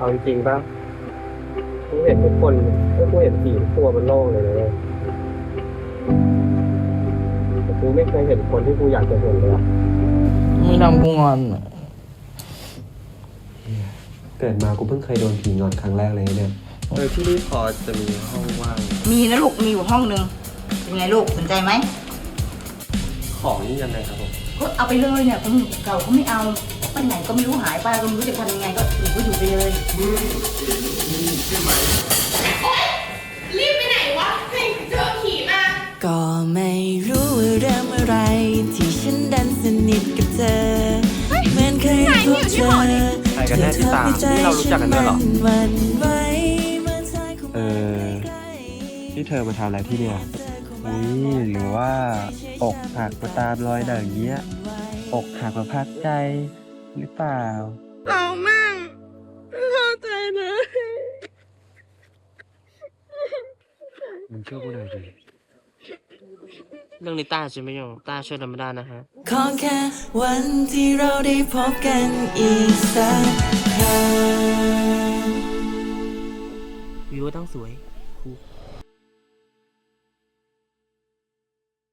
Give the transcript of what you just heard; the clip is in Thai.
เอาจริงๆป่ะกูเห็นทุกคนก็กูเห็นผีตัวมันโล่งเลยนะเว้ยแต่กูไม่เคยเห็นคนที่กูอยากจะเห็นเลยอะมึงทำกูงอนอะเกิดมากูเพิ่งเคยโดนผีงอนครั้งแรกเลยเนี่ยเออที่นี่พอจะมีห้องว่าง มีนะลูกมีอยู่ห้องหนึ่งเป็นไงลูกสนใจไหม ของนี่ยังไงครับผม ก็เอาไปเลยเนี่ยคนเก่าเขาไม่เอาไปไหนก็ไม่รู้หายไปก็ไม่รู้จะทำยังไงก็อยู่ก็อยู่ไปเลยรีบไปไหนวะให้เจอผีมา ก็ไม่รู้ว่าเรื่องอะไร ที่ฉันดันสนิทกับเธอเหมือนเคยพบเจอใครกันแน่ที่ตามนี่เรารู้จักกันด้วยเหรอหวั่นไหวเมื่อเธอคงเออนี่เธอมาทำอะไรที่เนี่ย นี่หรือว่า อกหักมาตามรอยหนังเงี้ย อกหักมาพักใจหรือเปล่าเอามั่งเข้าใจเลยมึงช่วยกูหน่อยดิเรื่องนี้ต้าจะไม่ยอมต้าช่วยทำไม่ได้นะฮะขอแค่วันที่เราได้พบกันอีกสักครั้งวิวต้องสวยครู